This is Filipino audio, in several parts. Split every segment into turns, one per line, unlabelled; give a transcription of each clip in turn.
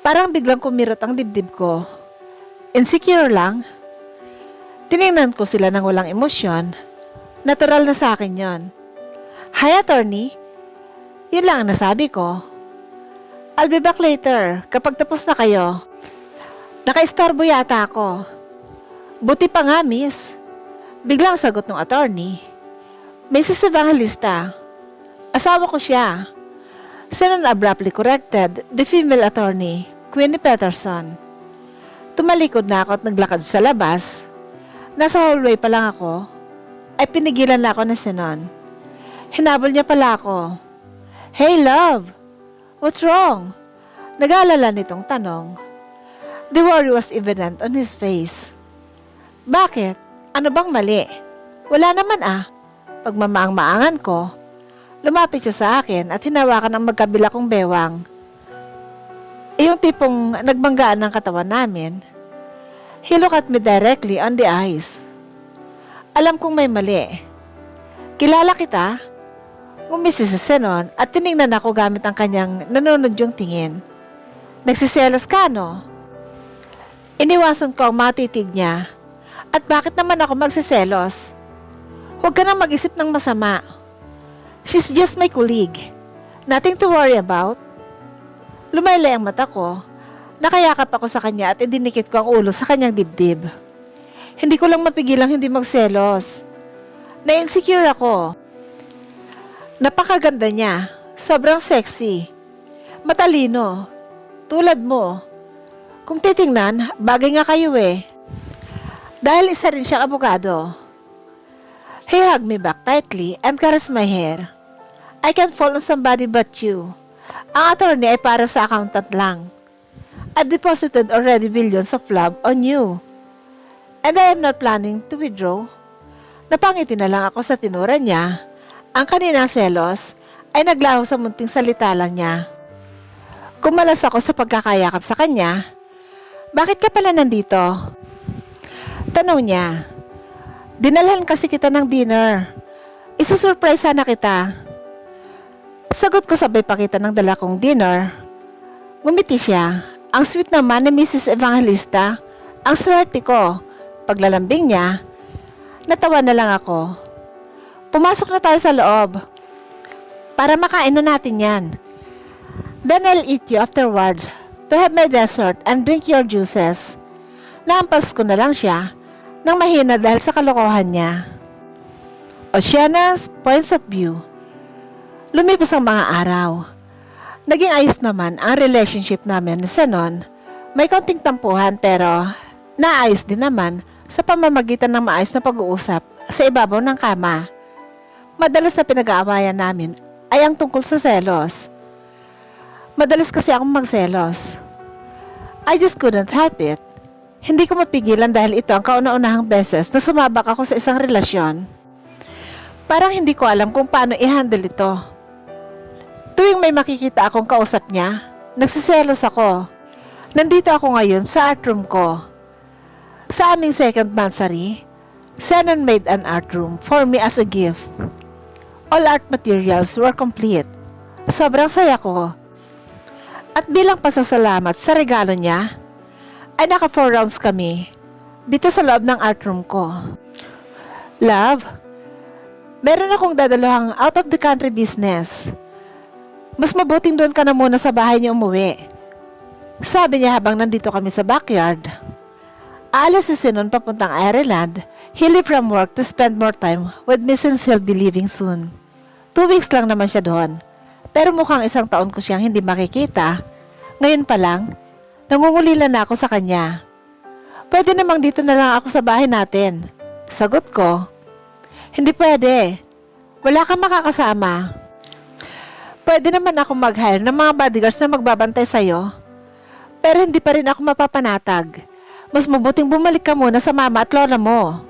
Parang biglang kumirot ang dibdib ko. Insecure lang. Tiningnan ko sila ng walang emosyon. Natural na sa akin yon. Hi, attorney. Yun lang ang nasabi ko. I'll be back later kapag tapos na kayo. Naka-istorbo yata ako. Buti pa nga, miss. Biglang sagot ng attorney. Mrs. Evangelista, asawa ko siya. Sinon abruptly corrected the female attorney, Queenie Peterson. Tumalikod na ako at naglakad sa labas. Nasa hallway pa lang ako, ay pinigilan na ako ni Sinon. Hinabol niya pala ako. Hey love, what's wrong? Nag-aalala nitong tanong. The worry was evident on his face. Bakit? Ano bang mali? Wala naman ah. Pagmamaang-maangan ko, lumapit siya sa akin at hinawakan ang magkabila kong bewang. Eh, yung tipong nagbanggaan ng katawan namin. He looked at me directly on the eyes. Alam kong may mali. Kilala kita? Ngumisi si Senon at tiningnan ako gamit ang kanyang nanonood yung tingin. Nagsiselos ka, no? Iniwasan ko ang matitig niya. At bakit naman ako magsiselos? Huwag ka nang mag-isip ng masama. She's just my colleague. Nothing to worry about. Lumaylay ang mata ko. Nakayakap ako sa kanya at idinikit ko ang ulo sa kanyang dibdib. Hindi ko lang mapigilang hindi magselos. Na-insecure ako. Napakaganda niya. Sobrang sexy. Matalino. Tulad mo. Kung titingnan, bagay nga kayo eh. Dahil isa rin siyang abogado. He hugged me back tightly and caressed my hair. I can't fall on somebody but you. Ang attorney ay para sa accountant lang. I've deposited already billions of love on you. And I am not planning to withdraw. Napangiti na lang ako sa tinura niya. Ang kaninang selos ay naglaho sa munting salita lang niya. Kumalas ako sa pagkakayakap sa kanya. Bakit ka pala nandito? Tanong niya. Dinalhan kasi kita ng dinner. Isusurprise sana kita. Sagot ko sabay pakita ng dala kong dinner. Ngumiti siya. Ang sweet naman ni Mrs. Evangelista. Ang swerte ko. Paglalambing niya, natawa na lang ako. Pumasok na tayo sa loob. Para makain na natin yan. Then I'll eat you afterwards to have my dessert and drink your juices. Naampas ko na lang siya nang mahina dahil sa kalokohan niya. Oceana's Points of View Lumipas ang mga araw. Naging ayos naman ang relationship namin sa noon. May konting tampuhan pero naayos din naman sa pamamagitan ng maayos na pag-uusap sa ibabaw ng kama. Madalas na pinag-aawayan namin ay ang tungkol sa selos. Madalas kasi akong magselos. I just couldn't help it. Hindi ko mapigilan dahil ito ang kauna-unahang beses na sumabak ako sa isang relasyon. Parang hindi ko alam kung paano i-handle ito. Tuwing may makikita akong kausap niya, nagsiselos ako. Nandito ako ngayon sa art room ko. Sa aming second mansary, Senon made an art room for me as a gift. All art materials were complete. Sobrang saya ko. At bilang pasasalamat sa regalo niya, ay naka 4 rounds kami dito sa loob ng art room ko. Love, meron akong dadaluhang out of the country business. Mas mabuting doon ka na muna sa bahay niyo umuwi. Sabi niya habang nandito kami sa backyard. Aalis si Sinon papuntang Ireland. He left from work to spend more time with since he'll be leaving soon. Two weeks lang naman siya doon. Pero mukhang isang taon ko siyang hindi makikita. Ngayon pa lang, nangungulila na ako sa kanya. Pwede namang dito na lang ako sa bahay natin. Sagot ko, hindi pwede. Wala kang makakasama. Pwede naman ako mag-hire ng mga bodyguards na magbabantay sa'yo. Pero hindi pa rin ako mapapanatag. Mas mabuting bumalik ka muna sa mama at lola mo.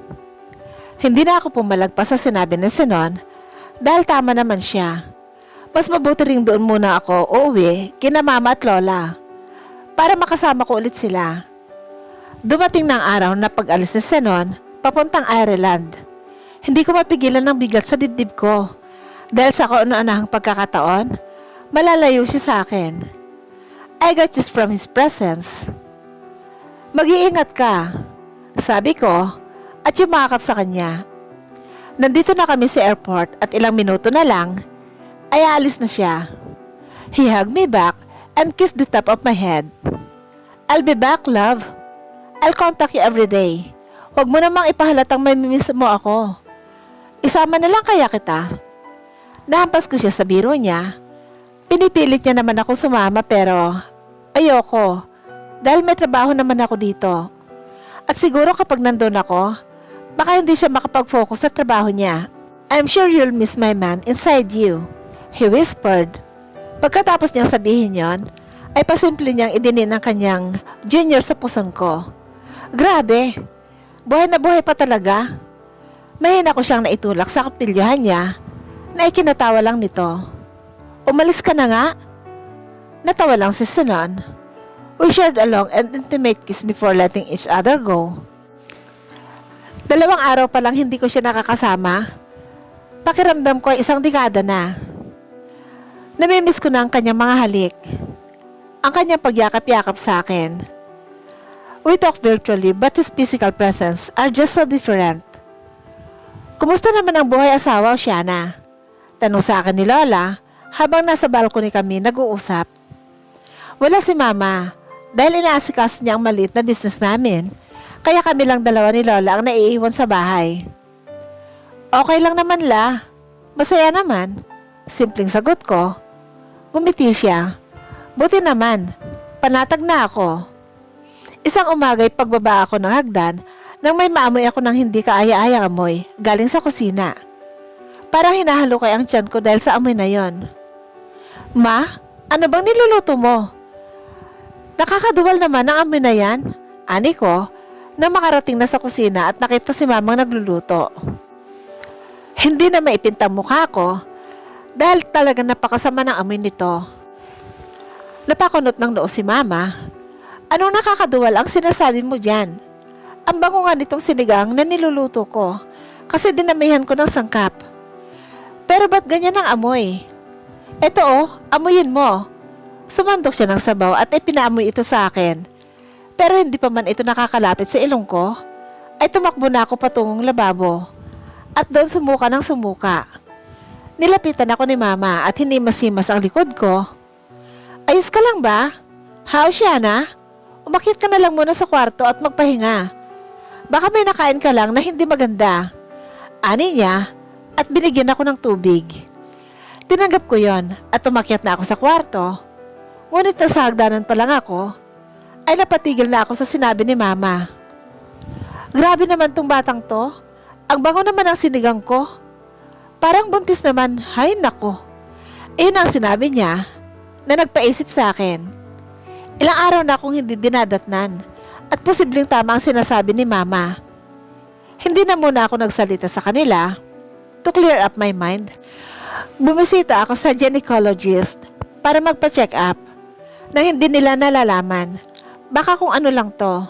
Hindi na ako pumalagpas sa sinabi ni Sinon dahil tama naman siya. Mas mabuti rin doon muna ako uuwi kina mama at lola para makasama ko ulit sila. Dumating na ang araw na pag-alis ni Senon papuntang Ireland. Hindi ko mapigilan ng bigat sa dibdib ko dahil sa kauna-unahang pagkakataon, malalayo siya sa akin. I got just from his presence. Mag-iingat ka, sabi ko at yumakap sa kanya. Nandito na kami sa airport at ilang minuto na lang ay alis na siya. He hugged me back and kissed the top of my head. I'll be back, love. I'll contact you every day. Huwag mo namang ipahalatang may mimiss mo ako. Isama na lang kaya kita. Nahampas ko siya sa biro niya. Pinipilit niya naman ako sumama pero ayoko dahil may trabaho naman ako dito. At siguro kapag nandun ako, baka hindi siya makapag-focus sa trabaho niya. I'm sure you'll miss my man inside you, he whispered. Pagkatapos niyang sabihin yon, ay pasimple niyang idinin ang kanyang junior sa puson ko. Grabe, buhay na buhay pa talaga. Mahina ko siyang naitulak sa kapilyohan niya na ikinatawa lang nito. Umalis ka na nga. Natawa lang si Sinon. We shared a long and intimate kiss before letting each other go. Dalawang araw pa lang hindi ko siya nakakasama. Pakiramdam ko ay isang dekada na. Namimiss ko na ang kanyang mga halik. Ang kanyang pagyakap-yakap sa akin. We talk virtually but his physical presence are just so different. Kumusta naman ang buhay asawa o Shiana? Tanong sa akin ni Lola habang nasa balcony kami nag-uusap. Wala si Mama dahil inaasikaso niya ang maliit na business namin. Kaya kami lang dalawa ni Lola ang naiiwan sa bahay. Okay lang naman la. Masaya naman. Simpleng sagot ko. Gumiti siya. Buti naman. Panatag na ako. Isang umagay pagbaba ako ng hagdan nang may maamoy ako ng hindi kaaya-ayang amoy galing sa kusina. Parang hinahalukay ang tiyan ko dahil sa amoy na yon. Ma, ano bang niluluto mo? Nakakaduwal naman ang amoy na yan. Ani ko, na makarating na sa kusina at nakita si mamang nagluluto. Hindi na maipinta mukha ko dahil talaga napakasama ng amoy nito. Napakunot ng noo si mama. Anong nakakaduwal ang sinasabi mo dyan? Ang bango nga nitong sinigang na niluluto ko kasi dinamihan ko ng sangkap. Pero ba't ganyan ang amoy? Eto oh, amuyin mo. Sumandok siya ng sabaw at ipinaamoy ito sa akin. Pero hindi pa man ito nakakalapit sa ilong ko, ay tumakbo na ako patungong lababo. At doon sumuka ng sumuka. Nilapitan ako ni mama at hindi masimas ang likod ko. Ayos ka lang ba? How siya na? Umakit ka na lang muna sa kwarto at magpahinga. Baka may nakain ka lang na hindi maganda. Ani niya at binigyan ako ng tubig. Tinanggap ko yon at umakyat na ako sa kwarto. Ngunit nasa hagdanan pa lang ako, ay napatigil na ako sa sinabi ni mama. Grabe naman tong batang to. Ang bango naman ang sinigang ko. Parang buntis naman, hay nako. Iyon ang sinabi niya na nagpaisip sa akin. Ilang araw na akong hindi dinadatnan at posibleng tama ang sinasabi ni mama. Hindi na muna ako nagsalita sa kanila to clear up my mind. Bumisita ako sa gynecologist para magpa-check up na hindi nila nalalaman. Baka kung ano lang to.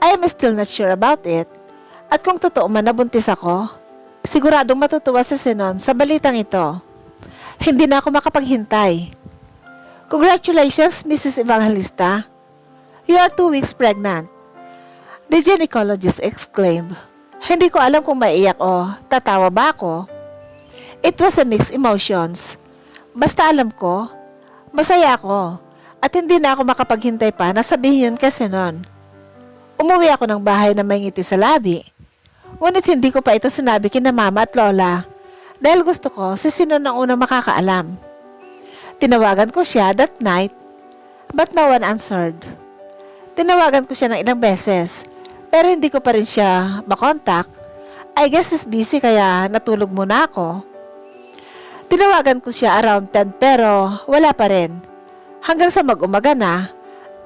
I am still not sure about it. At kung totoo man nabuntis ako, siguradong matutuwa si Sinon sa balitang ito. Hindi na ako makapaghintay. Congratulations, Mrs. Evangelista. You are two weeks pregnant. The gynecologist exclaimed. Hindi ko alam kung maiyak o tatawa ba ako. It was a mixed emotions. Basta alam ko, masaya ako at hindi na ako makapaghintay pa na sabihin yun kasi noon. Umuwi ako ng bahay na may ngiti sa labi. Ngunit hindi ko pa ito sinabi kina mama at lola dahil gusto ko si sino nang unang makakaalam. Tinawagan ko siya that night but no one answered. Tinawagan ko siya ng ilang beses pero hindi ko pa rin siya makontak. I guess is busy kaya natulog muna ako. Tinawagan ko siya around 10 pero wala pa rin. Hanggang sa mag-umaga na,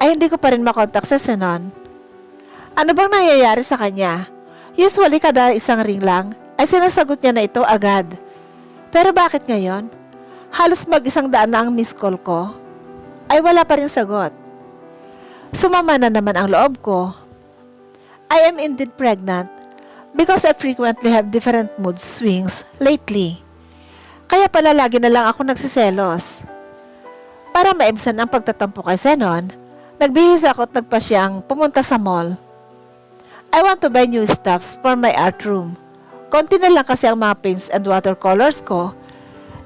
ay hindi ko pa rin makontak sa Senon. Ano bang nangyayari sa kanya? Usually kada isang ring lang, ay sinasagot niya na ito agad. Pero bakit ngayon? Halos mag-isang daan na ang miss call ko, ay wala pa rin sagot. Sumama na naman ang loob ko. I am indeed pregnant because I frequently have different mood swings lately. Kaya pala lagi na lang ako nagsiselos. Para maibsan ang pagtatampo kay Zenon, nagbihis ako at nagpasyang pumunta sa mall. I want to buy new stuffs for my art room. Konti na lang kasi ang mga paints and watercolors ko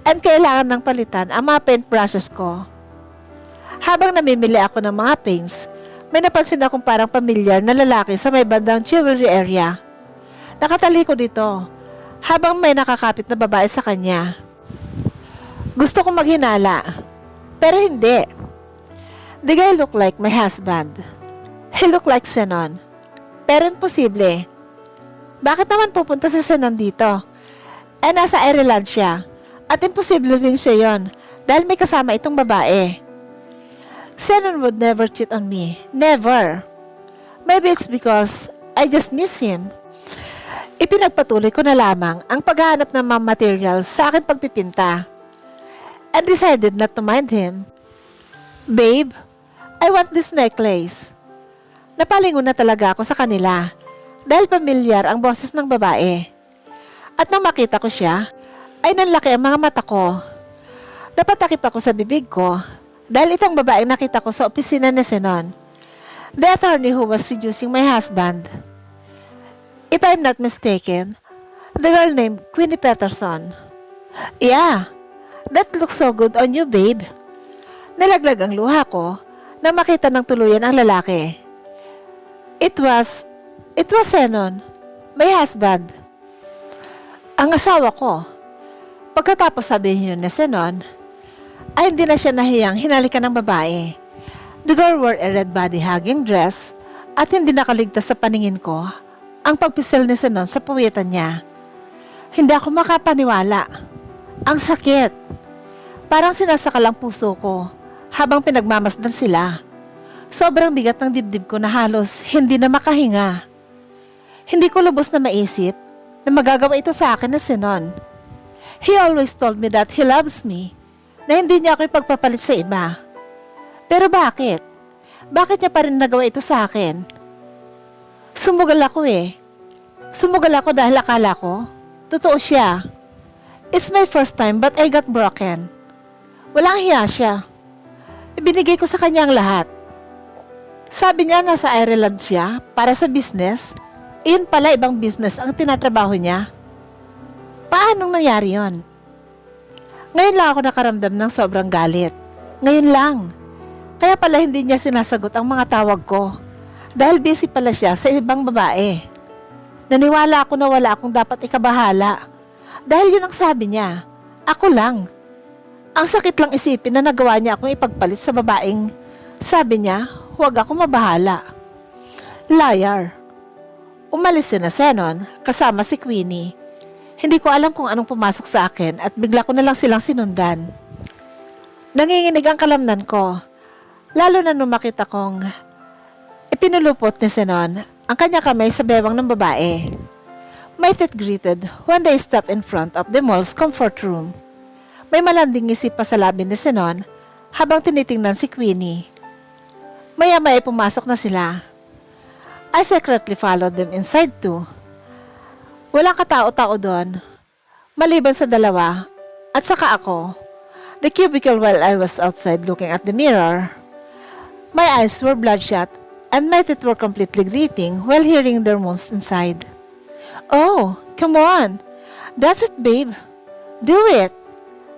and kailangan ng palitan ang mga paintbrushes ko. Habang namimili ako ng mga paints, may napansin akong parang pamilyar na lalaki sa may bandang jewelry area. Nakataliko dito habang may nakakapit na babae sa kanya. Gusto kong maghinala, pero hindi. The guy looked like my husband. He looked like Zenon. Pero imposible. Bakit naman pupunta si Zenon dito? Eh nasa Ireland siya. At imposible rin siya yon dahil may kasama itong babae. Zenon would never cheat on me. Never. Maybe it's because I just miss him. Ipinagpatuloy ko na lamang ang paghahanap ng mga materials sa aking pagpipinta. And decided not to mind him. Babe, I want this necklace. Napalingon na talaga ako sa kanila dahil pamilyar ang boses ng babae. At nang makita ko siya, ay nanlaki ang mga mata ko. Napatakip ako sa bibig ko dahil itong babae nakita ko sa opisina ni Senon. The attorney who was seducing my husband. If I'm not mistaken, the girl named Queenie Peterson. Yeah, that looks so good on you, babe. Nalaglag ang luha ko na makita ng tuluyan ang lalaki. It was, it was Zenon, my husband. Ang asawa ko. Pagkatapos sabihin yun na Zenon, ay hindi na siya nahiyang hinalikan ng babae. The girl wore a red body hugging dress at hindi nakaligtas sa paningin ko ang pagpisel ni Zenon sa puwitan niya. Hindi ako makapaniwala. Ang sakit. Parang sinasakal ang puso ko habang pinagmamasdan sila. Sobrang bigat ng dibdib ko na halos hindi na makahinga. Hindi ko lubos na maisip na magagawa ito sa akin na Zenon. He always told me that he loves me, na hindi niya ako ipagpapalit sa iba. Pero bakit? Bakit niya pa rin nagawa ito sa akin? Sumugal ako eh. Sumugal ako dahil akala ko, totoo siya. It's my first time but I got broken. Walang hiya siya. Ibinigay ko sa kanya ang lahat. Sabi niya nasa Ireland siya para sa business. Iyon pala ibang business ang tinatrabaho niya. Paanong nangyari yon? Ngayon lang ako nakaramdam ng sobrang galit. Ngayon lang. Kaya pala hindi niya sinasagot ang mga tawag ko. Dahil busy pala siya sa ibang babae. Naniwala ako na wala akong dapat ikabahala. Dahil yun ang sabi niya. Ako lang. Ang sakit lang isipin na nagawa niya akong ipagpalit sa babaeng sabi niya, huwag ako mabahala. Liar. Umalis si na Zenon kasama si Queenie. Hindi ko alam kung anong pumasok sa akin at bigla ko na lang silang sinundan. Nanginginig ang kalamnan ko, lalo na nung makita kong ipinulupot ni Zenon ang kanya kamay sa bewang ng babae. Teeth greeted when they stepped in front of the mall's comfort room. May malanding isip pa sa labi ni Zenon habang tinitingnan si Queenie. Maya-maya pumasok na sila. I secretly followed them inside too. Walang katao-tao doon. Maliban sa dalawa at saka ako. The cubicle while I was outside looking at the mirror. My eyes were bloodshot and my teeth were completely greeting while hearing their moans inside. Oh, come on. That's it, babe. Do it.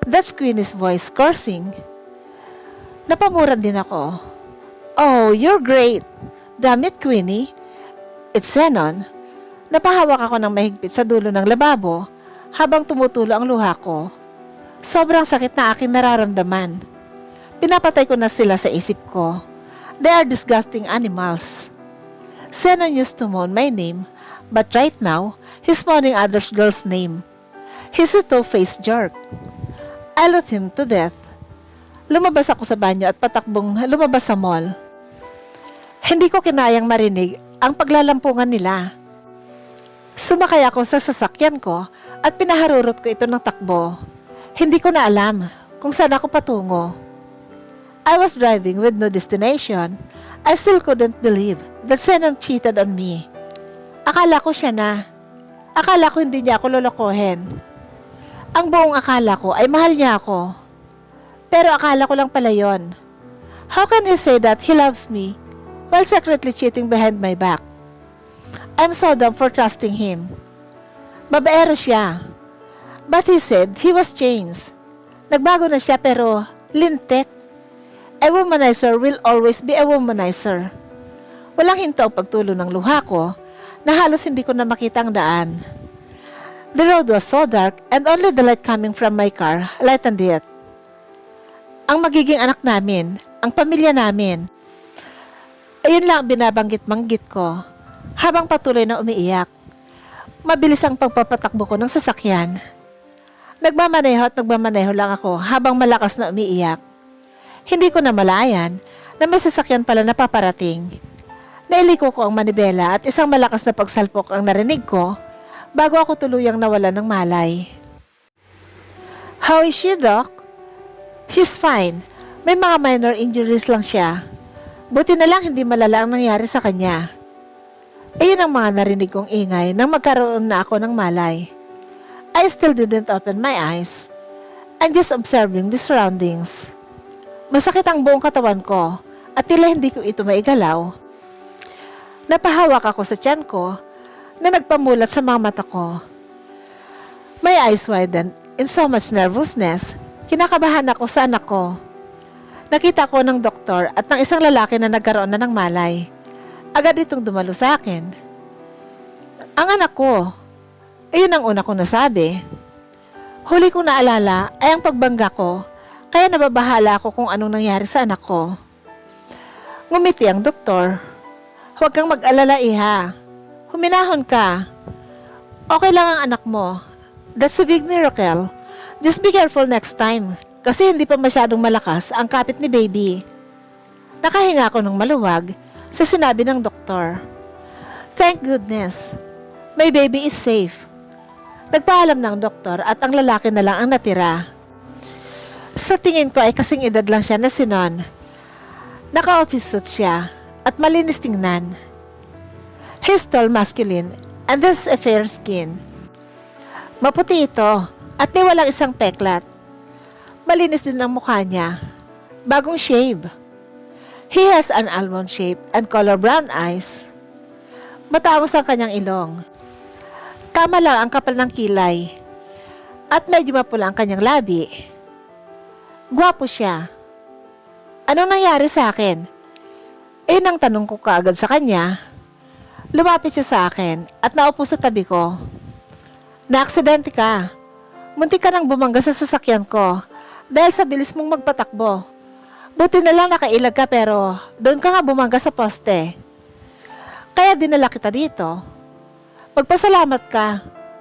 That's Queenie's voice cursing. Napamuran din ako. Oh, you're great. Damn it, Queenie. It's Zenon. Napahawak ako ng mahigpit sa dulo ng lababo habang tumutulo ang luha ko. Sobrang sakit na aking nararamdaman. Pinapatay ko na sila sa isip ko. They are disgusting animals. Zenon used to moan my name, but right now, he's moaning other girl's name. He's a two-faced jerk. I love him to death. Lumabas ako sa banyo at patakbong lumabas sa mall. Hindi ko kinayang marinig ang paglalampungan nila. Sumakay ako sa sasakyan ko at pinaharurot ko ito ng takbo. Hindi ko na alam kung saan ako patungo. I was driving with no destination. I still couldn't believe that Zenon cheated on me. Akala ko siya na. Akala ko hindi niya ako lolokohin. Ang buong akala ko ay mahal niya ako. Pero akala ko lang pala yon. How can he say that he loves me while secretly cheating behind my back? I'm so dumb for trusting him. Babaero siya. But he said he was changed. Nagbago na siya pero lintek. A womanizer will always be a womanizer. Walang hinto ang pagtulo ng luha ko na halos hindi ko na makita ang daan. The road was so dark and only the light coming from my car lightened it. Ang magiging anak namin, ang pamilya namin. Ayun lang ang binabanggit-manggit ko habang patuloy na umiiyak. Mabilis ang pagpapatakbo ko ng sasakyan. Nagmamaneho at nagmamaneho lang ako habang malakas na umiiyak. Hindi ko na malayan na may sasakyan pala na paparating. Nailiko ko ang manibela at isang malakas na pagsalpok ang narinig ko bago ako tuluyang nawala ng malay. How is she, Doc? She's fine. May mga minor injuries lang siya. Buti na lang hindi malala ang nangyari sa kanya. Ayun ang mga narinig kong ingay nang magkaroon na ako ng malay. I still didn't open my eyes. I'm just observing the surroundings. Masakit ang buong katawan ko at tila hindi ko ito maigalaw. Napahawak ako sa tiyan ko na nagpamulat sa mga mata ko. My eyes widened in so much nervousness. Kinakabahan ako sa anak ko. Nakita ko ng doktor at ng isang lalaki na nagkaroon na ng malay. Agad itong dumalo sa akin. Ang anak ko. Ayun ang una kong nasabi. Huli kong naalala ay ang pagbangga ko, kaya nababahala ako kung anong nangyari sa anak ko. Ngumiti ang doktor. Huwag kang mag-alala, iha. Huminahon ka. Okay lang ang anak mo. That's a big miracle. Just be careful next time. Kasi hindi pa masyadong malakas ang kapit ni baby. Nakahinga ako ng maluwag sa sinabi ng doktor. Thank goodness. My baby is safe. Nagpaalam ng doktor at ang lalaki na lang ang natira. Sa tingin ko ay kasing edad lang siya na si Non. Naka-office suit siya at malinis tingnan. He's tall masculine and has a fair skin. Maputi ito at may walang isang peklat. Malinis din ang mukha niya. Bagong shave. He has an almond shape and color brown eyes. Matangos ang kanyang ilong. Tama lang ang kapal ng kilay. At medyo mapula ang kanyang labi. Gwapo siya. Anong nangyari sa akin? Ayun ang tanong ko kaagad sa kanya. Lumapit siya sa akin at naupo sa tabi ko. Naaksidente ka. Muntik ka nang bumangga sa sasakyan ko dahil sa bilis mong magpatakbo. Buti na lang nakailag ka pero doon ka nga bumangga sa poste. Kaya dinala kita dito. Magpasalamat ka.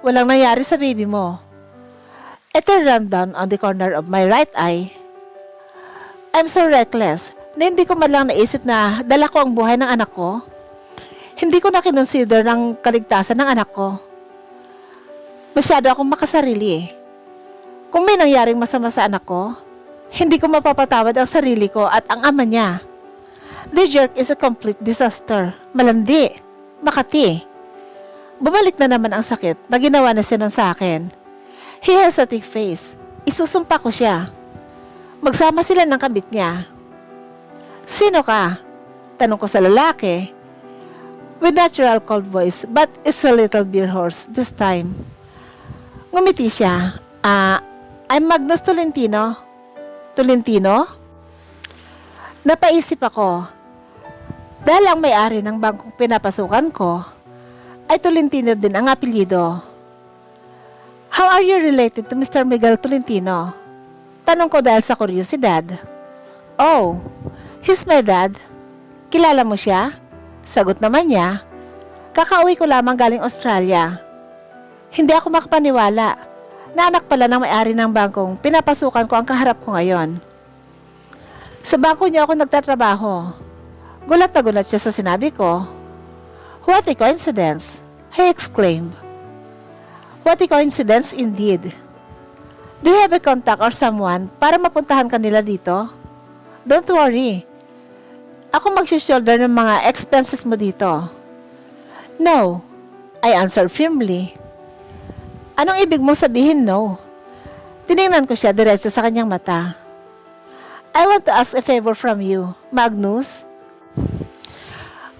Walang nangyari sa baby mo. Ito rundown on the corner of my right eye. I'm so reckless na hindi ko man lang naisip na dala ko ang buhay ng anak ko. Hindi ko na kinonsider ang kaligtasan ng anak ko. Masyado akong makasarili eh. Kung may nangyaring masama sa anak ko, hindi ko mapapatawad ang sarili ko at ang ama niya. The jerk is a complete disaster. Malandi. Makati. Bumalik na naman ang sakit na ginawa na siya nun sa akin. He has a thick face. Isusumpa ko siya. Magsama sila ng kabit niya. Sino ka? Tanong ko sa lalaki. With natural cold voice, but it's a little beer horse this time. Ngumiti siya. Ah, I'm Magnus Tolentino. Tolentino? Napaisip ako. Dahil ang may-ari ng bangkong pinapasukan ko, ay Tolentino din ang apelyido. How are you related to Mr. Miguel Tolentino? Tanong ko dahil sa kuryosidad. Oh, he's my dad. Kilala mo siya? Sagot naman niya. Kakauwi ko lamang galing Australia. Hindi ako makapaniwala na anak pala ng may-ari ng bangkong pinapasukan ko ang kaharap ko ngayon. Sa bangko niyo ako nagtatrabaho. Gulat na gulat siya sa sinabi ko. What a coincidence! He exclaimed. What a coincidence indeed. Do you have a contact or someone para mapuntahan ka nila dito? Don't worry. Ako mag-shoulder ng mga expenses mo dito. No, I answered firmly. Anong ibig mong sabihin no? Tiningnan ko siya diretso sa kanyang mata. I want to ask a favor from you, Magnus.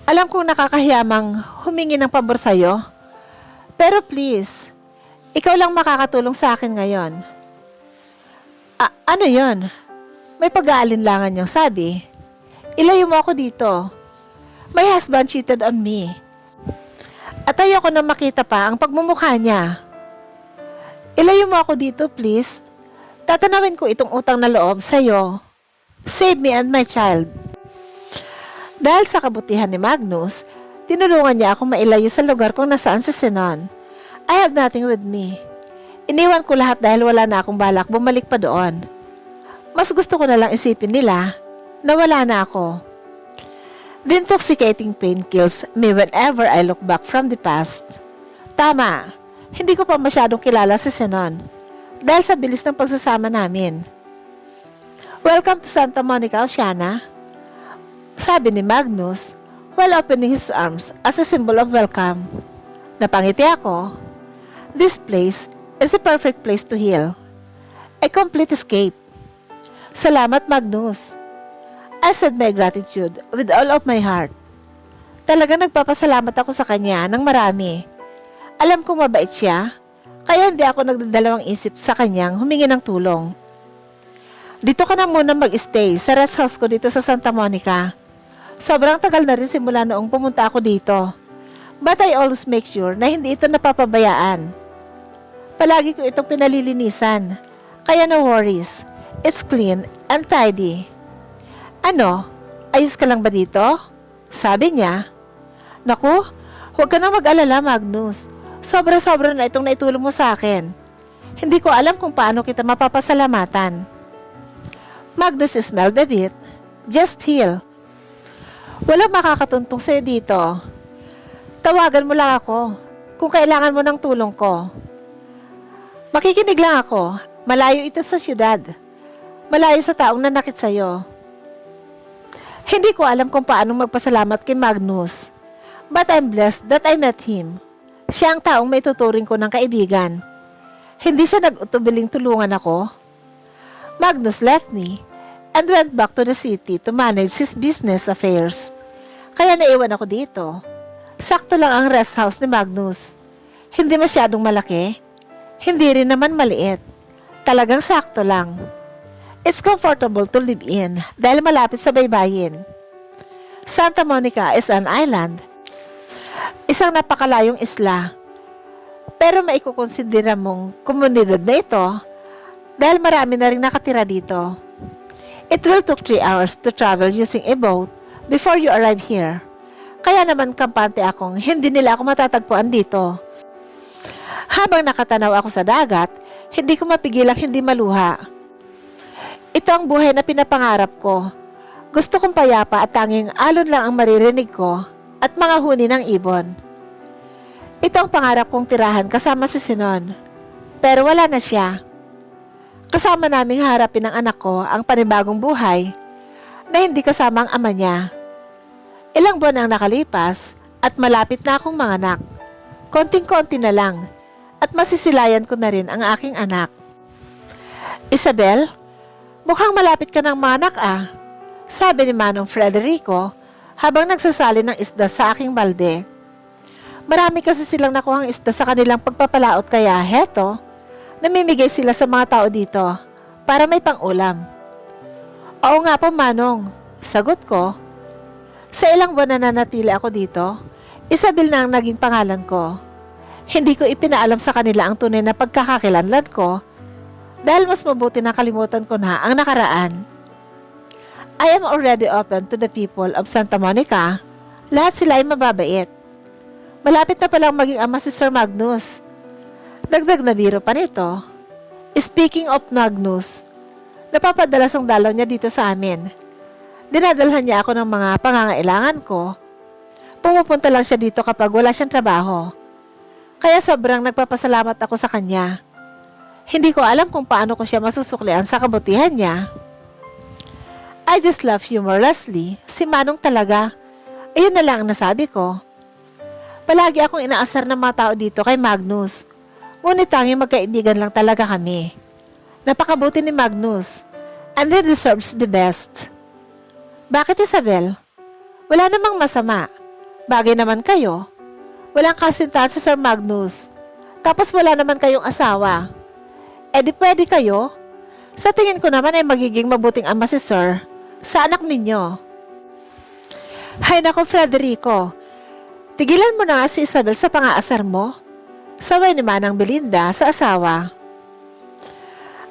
Alam kong nakakahiyamang humingi ng pabor sa'yo. Pero please, ikaw lang makakatulong sa akin ngayon. A- ano yon? May pag-aalinlangan niyang sabi. Ilayo mo ako dito. My husband cheated on me. At ayoko na makita pa ang pagmumukha niya. Ilayo mo ako dito, please. Tatanawin ko itong utang na loob sa'yo. Save me and my child. Dahil sa kabutihan ni Magnus, tinulungan niya akong mailayo sa lugar kung nasaan si Sinon. I have nothing with me. Iniwan ko lahat dahil wala na akong balak bumalik pa doon. Mas gusto ko na lang isipin nila na wala na ako. The intoxicating pain kills me whenever I look back from the past. Tama, hindi ko pa masyadong kilala si Sinon dahil sa bilis ng pagsasama namin. Welcome to Santa Monica, Oceana. Sabi ni Magnus while opening his arms as a symbol of welcome. Napangiti ako. This place is a perfect place to heal. A complete escape. Salamat, Magnus. I said my gratitude with all of my heart. Talaga nagpapasalamat ako sa kanya ng marami. Alam kong mabait siya, kaya hindi ako nagdadalawang isip sa kanyang humingi ng tulong. Dito ka na muna mag-stay sa rest house ko dito sa Santa Monica. Sobrang tagal na rin simula noong pumunta ako dito. But I always make sure na hindi ito napapabayaan. Palagi ko itong pinalilinisan. Kaya no worries. It's clean and tidy. Ano? Ayos ka lang ba dito? Sabi niya. Naku, huwag ka na mag-alala Magnus. Sobra-sobra na itong naitulong mo sa akin. Hindi ko alam kung paano kita mapapasalamatan. Magnus smiled a bit. Just heal. Walang makakatuntong sa'yo dito. Tawagan mo lang ako kung kailangan mo ng tulong ko. Makikinig lang ako. Malayo ito sa syudad. Malayo sa taong nanakit sa'yo. Hindi ko alam kung paano magpasalamat kay Magnus. But I'm blessed that I met him. Siya ang taong may tuturing ko ng kaibigan. Hindi siya nag-utubiling tulungan ako. Magnus left me and went back to the city to manage his business affairs. Kaya naiwan ako dito. Sakto lang ang rest house ni Magnus. Hindi masyadong malaki. Hindi rin naman maliit. Talagang sakto lang. It's comfortable to live in dahil malapit sa baybayin. Santa Monica is an island. Isang napakalayong isla. Pero maikukonsidera mong komunidad na ito dahil marami na rin nakatira dito. It will took 3 hours to travel using a boat before you arrive here. Kaya naman kampante akong hindi nila ako matatagpuan dito. Habang nakatanaw ako sa dagat, hindi ko mapigilang hindi maluha. Ito ang buhay na pinapangarap ko. Gusto kong payapa at tanging alon lang ang maririnig ko at mga huni ng ibon. Ito ang pangarap kong tirahan kasama si Sinon. Pero wala na siya. Kasama naming harapin ng anak ko ang panibagong buhay na hindi kasama ang ama niya. Ilang buwan ang nakalipas at malapit na akong manganak. Konting-konti na lang at masisilayan ko na rin ang aking anak. Isabel, mukhang malapit ka ng manak ah. Sabi ni Manong Frederico habang nagsasali ng isda sa aking balde. Marami kasi silang nakuhang isda sa kanilang pagpapalaot kaya heto, namimigay sila sa mga tao dito para may pang-ulam. Oo nga po Manong, sagot ko. Sa ilang buwan na nanatili ako dito, Isabel na ang naging pangalan ko. Hindi ko ipinaalam sa kanila ang tunay na pagkakakilanlan ko dahil mas mabuti na kalimutan ko na ang nakaraan. I am already open to the people of Santa Monica. Lahat sila ay mababait. Malapit na palang maging ama si Sir Magnus. Dagdag na biro pa nito. Speaking of Magnus, napapadalas ang dalaw niya dito sa amin. Dinadalhan niya ako ng mga pangangailangan ko. Pumupunta lang siya dito kapag wala siyang trabaho. Kaya sobrang nagpapasalamat ako sa kanya. Hindi ko alam kung paano ko siya masusuklian sa kabutihan niya. I just love humor. Si Manong talaga. Ayun na lang ang nasabi ko. Palagi akong inaasar ng mga tao dito kay Magnus. Ngunit tanging magkaibigan lang talaga kami. Napakabuti ni Magnus. And he deserves the best. Bakit Isabel? Wala namang masama. Bagay naman kayo. Walang kasintahan sa Sir Magnus. Tapos wala naman kayong asawa. E di pwede kayo? Sa tingin ko naman ay magiging mabuting ama si Sir sa anak ninyo. Hay nako Frederico, tigilan mo na nga si Isabel sa pangaasar mo. Saway ni Manang Belinda sa asawa.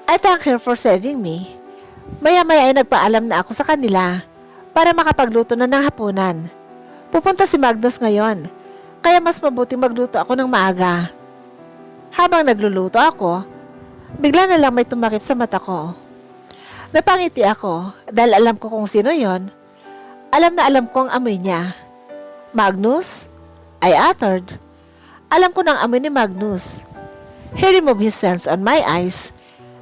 I thank her for saving me. Maya-maya ay nagpaalam na ako sa kanila para makapagluto na ng hapunan. Pupunta si Magnus ngayon, kaya mas mabuting magluto ako ng maaga. Habang nagluluto ako, bigla na lang may tumakip sa mata ko. Napangiti ako dahil alam ko kung sino yon. Alam na alam ko ang amoy niya. Magnus? I uttered. Alam ko ng amoy ni Magnus. He removed his hands on my eyes.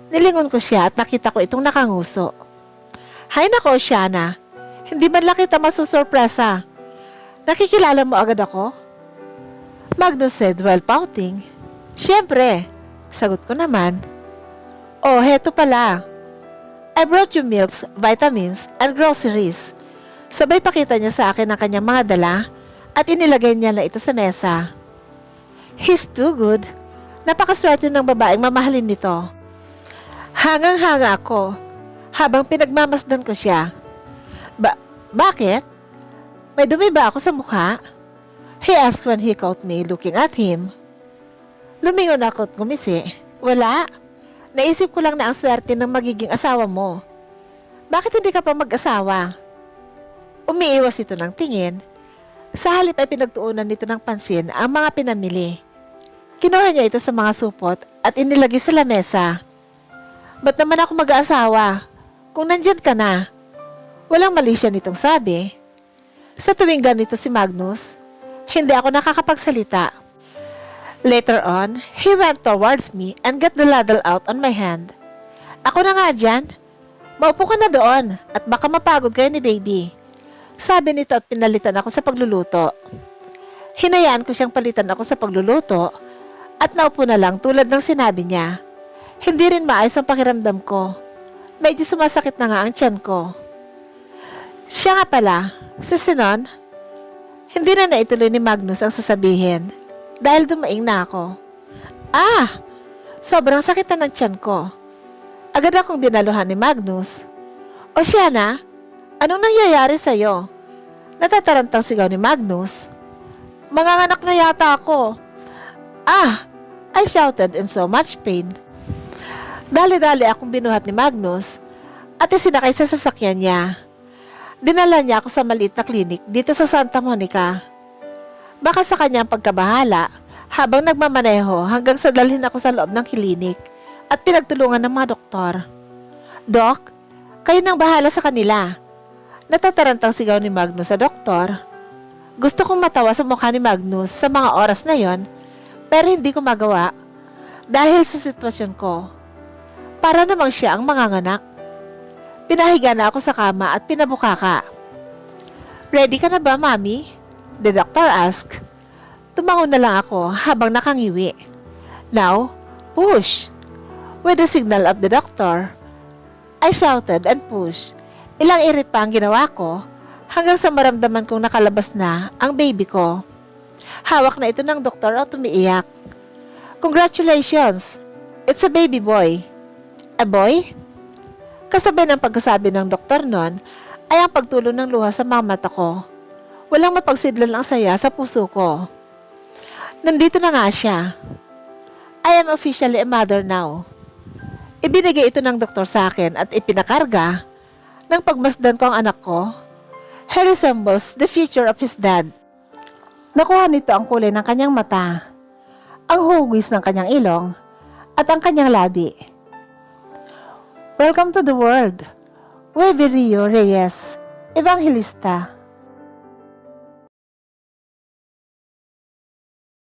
Nilingon ko siya at nakita ko itong nakanguso. Hay nako, Shana. Hindi man lang kita masusurpresa. Nakikilala mo agad ako? Magnus said while pouting. Siyempre, sagot ko naman. Oh, heto pala. I brought you milks, vitamins, and groceries. Sabay pakita niya sa akin ang kanyang mga dala at inilagay niya na ito sa mesa. He's too good. Napakaswerte ng babaeng mamahalin nito. Hangang-hanga ako habang pinagmamasdan ko siya. Ba bakit? May dumi ba ako sa mukha? He asked when he caught me looking at him. Lumingon ako at gumisi. Wala. Naisip ko lang na ang swerte ng magiging asawa mo. Bakit hindi ka pa mag-asawa? Umiiwas ito ng tingin. Sa halip ay pinagtuunan nito ng pansin ang mga pinamili. Kinuha niya ito sa mga supot at inilagay sa lamesa. Ba't naman ako mag-aasawa? Kung nandyan ka na. Walang mali siya nitong sabi. Sa tuwing ganito si Magnus, hindi ako nakakapagsalita. Later on, he went towards me and got the ladle out on my hand. Ako na nga dyan. Maupo ka na doon at baka mapagod kayo ni baby. Sabi nito at pinalitan ako sa pagluluto. Hinayaan ko siyang palitan ako sa pagluluto at naupo na lang tulad ng sinabi niya. Hindi rin maayos ang pakiramdam ko. Medyo sumasakit na nga ang tiyan ko. Siya nga pala, si Sinon, hindi na naituloy ni Magnus ang sasabihin dahil dumaing na ako. Ah! Sobrang sakit na ng tiyan ko. Agad akong dinaluhan ni Magnus. O siya na, anong nangyayari sa'yo? Natatarantang sigaw ni Magnus. Manganganak na yata ako. Ah! I shouted in so much pain. Dali-dali akong binuhat ni Magnus at isinakay sa sasakyan niya. Dinala niya ako sa maliit na klinik dito sa Santa Monica. Baka sa kanyang pagkabahala habang nagmamaneho hanggang sa dalhin ako sa loob ng klinik at pinagtulungan ng mga doktor. Dok, kayo nang bahala sa kanila. Natatarantang sigaw ni Magnus sa doktor. Gusto kong matawa sa mukha ni Magnus sa mga oras na yon pero hindi ko magawa dahil sa sitwasyon ko. Para namang siya ang manganganak. Pinahiga na ako sa kama at pinabukaka. Ready ka na ba, Mami? The doctor asked. Tumango na lang ako habang nakangiwi. Now, push. With the signal of the doctor, I shouted and pushed. Ilang irit pa ang ginawa ko hanggang sa maramdaman kong nakalabas na ang baby ko. Hawak na ito ng doktor at umiiyak. Congratulations! It's a baby boy. A boy? Kasabay ng pagkasabi ng doktor nun ay ang pagtulo ng luha sa mga mata ko. Walang mapagsidlan ang saya sa puso ko. Nandito na nga siya. I am officially a mother now. Ibinigay ito ng doktor sa akin at ipinakarga nang pagmasdan ko ang anak ko. He resembles the future of his dad. Nakuha nito ang kulay ng kanyang mata, ang hugis ng kanyang ilong, at ang kanyang labi. Welcome to the world. Wevi Rio Reyes, Evangelista.